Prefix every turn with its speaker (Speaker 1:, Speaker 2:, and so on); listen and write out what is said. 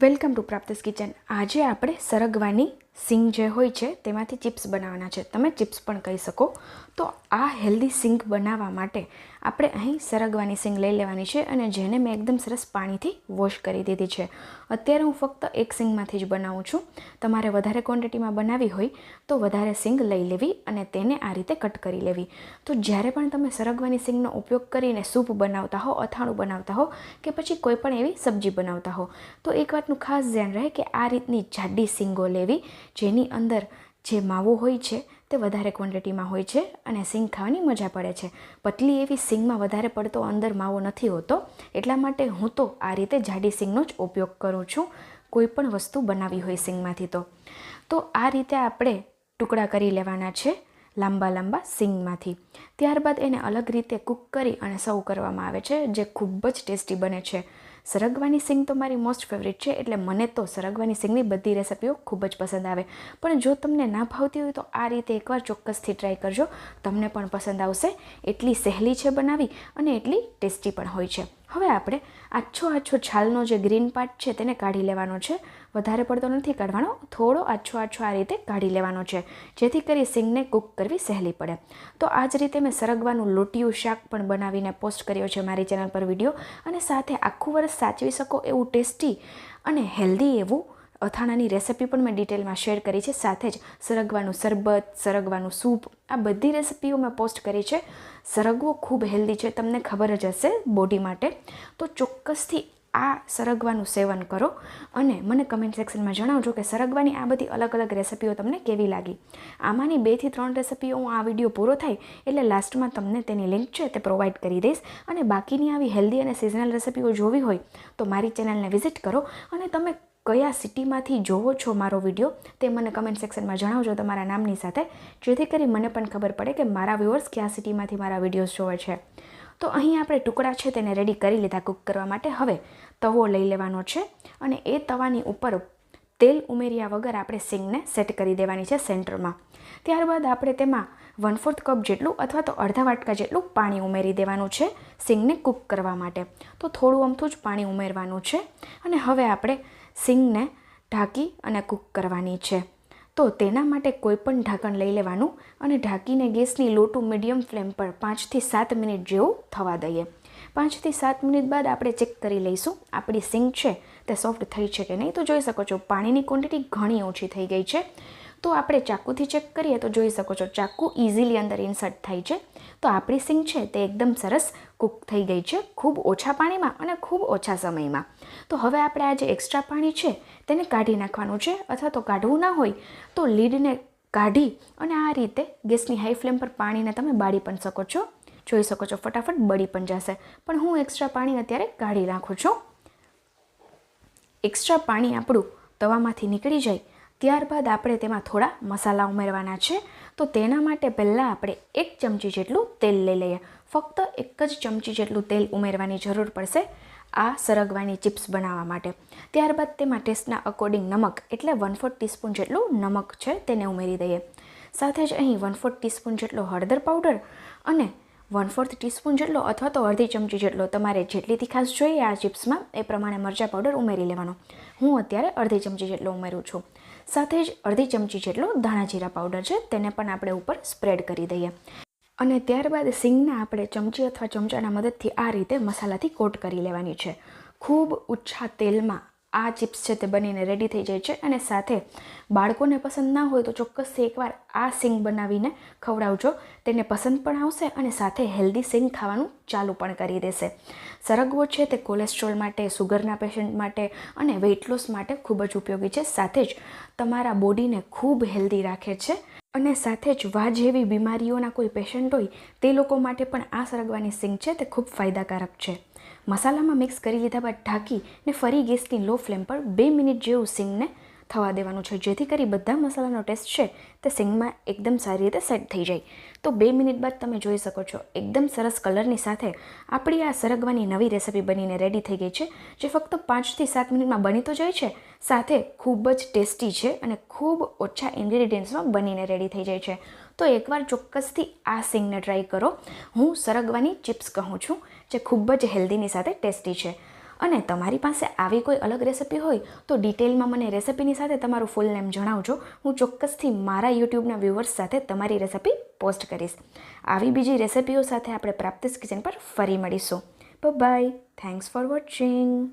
Speaker 1: Welcome to પ્રાપ્તિસ kitchen. આજે આપણે સરગવાની સિંગ જે હોય છે, તેમાંથી ચિપ્સ બનાવવાના છે. તમે ચિપ્સ પણ કહી શકો. તો આ હેલ્ધી સિંગ બનાવવા માટે આપણે અહીં સરગવાની સિંગ લઈ લેવાની છે અને જેને મેં એકદમ સરસ પાણીથી વોશ કરી દીધી છે. અત્યારે હું ફક્ત એક સિંગમાંથી જ બનાવું છું. તમારે વધારે ક્વોન્ટિટીમાં બનાવી હોય તો વધારે સિંગ લઈ લેવી અને તેને આ રીતે કટ કરી લેવી. તો જ્યારે પણ તમે સરગવાની સિંગનો ઉપયોગ કરીને સૂપ બનાવતા હો, અથાણું બનાવતા હો કે પછી કોઈ પણ એવી સબ્જી બનાવતા હો, તો એક વાતનું ખાસ ધ્યાન રહે કે આ રીતની જાડી સિંગો લેવી જેની અંદર જે માવો હોય છે, તે વધારે ક્વોન્ટિટીમાં હોય છે અને સિંગ ખાવાની મજા પડે છે. પતલી એવી સિંગમાં વધારે પડતો અંદર માવો નથી હોતો, એટલા માટે હું તો આ રીતે જાડી સિંગનો જ ઉપયોગ કરું છું, કોઈ પણ વસ્તુ બનાવી હોય સિંગમાંથી તો. તો આ રીતે આપણે ટુકડા કરી લેવાના છે, લાંબા લાંબા સિંગમાંથી. ત્યારબાદ એને અલગ રીતે કૂક કરી અને સર્વ કરવામાં આવે છે, જે ખૂબ જ ટેસ્ટી બને છે. સરગવાની સિંગ તો મારી મોસ્ટ ફેવરિટ છે, એટલે મને તો સરગવાની સિંગની બધી રેસિપીઓ ખૂબ જ પસંદ આવે. પણ જો તમને ના ભાવતી હોય તો આ રીતે એકવાર ચોક્કસથી ટ્રાય કરજો. તમને પણ પસંદ આવશે. એટલી સહેલી છે બનાવી અને એટલી ટેસ્ટી પણ હોય છે. હવે આપણે આછો આછો છાલનો જે ગ્રીન પાર્ટ છે તેને કાઢી લેવાનો છે. વધારે પડતો નથી કાઢવાનો, થોડો આછો આછો આ રીતે કાઢી લેવાનો છે, જેથી કરી સિંગને કૂક કરવી સહેલી પડે. તો આ જ રીતે મેં સરગવાનું લોટિયું શાક પણ બનાવીને પોસ્ટ કર્યો છે મારી ચેનલ પર વીડિયો અને સાથે આખું વર્ષ સાચવી શકો એવું ટેસ્ટી અને હેલ્ધી એવું અથાણાની રેસિપી પણ મેં ડિટેલમાં શેર કરી છે. સાથે જ સરગવાનું શરબત, સરગવાનું સૂપ, આ બધી રેસિપીઓ મેં પોસ્ટ કરી છે. સરગવો ખૂબ હેલ્ધી છે. તમને ખબર જ હશે બોડી માટે. તો ચોક્કસથી આ સરગવાનું સેવન કરો અને મને કમેન્ટ સેક્શનમાં જણાવજો કે સરગવાની આ બધી અલગ અલગ રેસિપીઓ તમને કેવી લાગી. આમાંની બેથી ત્રણ રેસિપીઓ હું આ વીડિયો પૂરો થાય એટલે લાસ્ટમાં તમને તેની લિંક છે તે પ્રોવાઈડ કરી દઈશ. અને બાકીની આવી હેલ્ધી અને સિઝનલ રેસિપીઓ જોવી હોય તો મારી ચેનલને વિઝિટ કરો અને તમે કયા સિટીમાંથી જોવો છો મારો વીડિયો તે મને કમેન્ટ સેક્શનમાં જણાવજો તમારા નામની સાથે, જેથી કરી મને પણ ખબર પડે કે મારા વ્યુઅર્સ કયા સિટીમાંથી મારા વિડીયોઝ જોવે છે. તો અહીં આપણે ટુકડા છે તેને રેડી કરી લીધા કૂક કરવા માટે. હવે તવો લઈ લેવાનો છે અને એ તવાની ઉપર તેલ ઉમેર્યા વગર આપણે સિંગને સેટ કરી દેવાની છે સેન્ટરમાં. ત્યારબાદ આપણે તેમાં વન ફોર્થ કપ જેટલું અથવા તો અડધા વાટકા જેટલું પાણી ઉમેરી દેવાનું છે સિંગને કૂક કરવા માટે. તો થોડું અમથું જ પાણી ઉમેરવાનું છે. અને હવે આપણે સિંગને ઢાંકી અને કૂક કરવાની છે. તો તેના માટે કોઈ પણ ઢાંકણ લઈ લેવાનું અને ઢાંકીને ગેસની લો મીડિયમ ફ્લેમ પર પાંચથી સાત મિનિટ જેવું થવા દઈએ. પાંચથી સાત મિનિટ બાદ આપણે ચેક કરી લઈશું આપણી સિંગ છે તે સોફ્ટ થઈ છે કે નહીં. તો જોઈ શકો છો, પાણીની ક્વોન્ટિટી ઘણી ઓછી થઈ ગઈ છે. તો આપણે ચાકુથી ચેક કરીએ તો જોઈ શકો છો, ચાકુ ઇઝીલી અંદર ઇન્સર્ટ થાય છે. તો આપણી સિંગ છે તે એકદમ સરસ કૂક થઈ ગઈ છે, ખૂબ ઓછા પાણીમાં અને ખૂબ ઓછા સમયમાં. તો હવે આપણે આ જે એક્સ્ટ્રા પાણી છે તેને કાઢી નાખવાનું છે અથવા તો કાઢવું ના હોય તો લીડને કાઢી અને આ રીતે ગેસની હાઈ ફ્લેમ પર પાણીને તમે બાળી પણ શકો છો. જોઈ શકો છો, ફટાફટ બળી પણ જશે. પણ હું એક્સ્ટ્રા પાણી અત્યારે કાઢી નાખું છું. એક્સ્ટ્રા પાણી આપણું તવામાંથી નીકળી જાય ત્યારબાદ આપણે તેમાં થોડા મસાલા ઉમેરવાના છે. તો તેના માટે પહેલાં આપણે એક ચમચી જેટલું તેલ લઈ લઈએ. ફક્ત એક જ ચમચી જેટલું તેલ ઉમેરવાની જરૂર પડશે આ સરગવાની ચિપ્સ બનાવવા માટે. ત્યારબાદ તેમાં ટેસ્ટના અકોર્ડિંગ નમક, એટલે વન ફોર્થ ટીસ્પૂન જેટલું નમક છે તેને ઉમેરી દઈએ. સાથે જ અહીં વન ફોર્થ ટીસ્પૂન જેટલો હળદર પાવડર અને વન ફોર્થ ટીસ્પૂન જેટલો અથવા તો અડધી ચમચી જેટલો તમારે જેટલી તીખાશ જોઈએ આ ચિપ્સમાં એ પ્રમાણે મરચાં પાવડર ઉમેરી લેવાનો. હું અત્યારે અડધી ચમચી જેટલો ઉમેરું છું. સાથે જ અડધી ચમચી જેટલો ધાણા જીરા પાવડર છે, તેને પણ આપણે ઉપર સ્પ્રેડ કરી દઈએ. અને ત્યારબાદ સિંગને આપણે ચમચી અથવા ચમચાના મદદથી આ રીતે મસાલાથી કોટ કરી લેવાની છે. ખૂબ ઓછા તેલમાં આ ચિપ્સ છે તે બનીને રેડી થઈ જાય છે અને સાથે બાળકોને પસંદ ના હોય તો ચોક્કસથી એકવાર આ સિંગ બનાવીને ખવડાવજો. તેને પસંદ પણ આવશે અને સાથે હેલ્ધી સિંગ ખાવાનું ચાલુ પણ કરી દેશે. સરગવો છે તે કોલેસ્ટ્રોલ માટે સુગરના પેશન્ટ માટે અને વેઇટ લોસ માટે ખૂબ જ ઉપયોગી છે. સાથે જ તમારા બોડીને ખૂબ હેલ્ધી રાખે છે અને સાથે જ વા જેવી બીમારીઓના કોઈ પેશન્ટ હોય તે લોકો માટે પણ આ સરગવાની સિંગ છે તે ખૂબ ફાયદાકારક છે. મસાલામાં મિક્સ કરી લીધા બાદ ઢાંકીને ફરી ગેસની લો ફ્લેમ પર બે મિનિટ જેવું સિંગને થવા દેવાનું છે. જેથી કરી બધા મસાલાનો ટેસ્ટ છે તે સિંગમાં એકદમ સારી રીતે સેટ થઈ જાય. તો બે મિનિટ બાદ તમે જોઈ શકો છો, એકદમ સરસ કલરની સાથે આપણી આ સરગવાની નવી રેસિપી બનીને રેડી થઈ ગઈ છે, જે ફક્ત પાંચથી સાત મિનિટમાં બની તો જાય છે, સાથે ખૂબ જ ટેસ્ટી છે અને ખૂબ ઓછા ઇન્ગ્રીડિયન્ટ્સમાં બનીને રેડી થઈ જાય છે. તો એકવાર ચોક્કસથી આ સિંગને ટ્રાય કરો. હું સરગવાની ચિપ્સ કહું છું, જે ખૂબ જ હેલ્ધીની સાથે ટેસ્ટી છે. અને તમારી પાસે આવી કોઈ અલગ રેસિપી હોય તો ડિટેલમાં મને રેસિપીની સાથે તમારું ફૂલ નેમ જણાવજો. હું ચોક્કસથી મારા યુટ્યુબના વ્યૂવર્સ સાથે તમારી રેસિપી પોસ્ટ કરીશ. આવી બીજી રેસિપીઓ સાથે આપણે પ્રાપ્તિસ કિચન પર ફરી મળીશું. By thanks for watching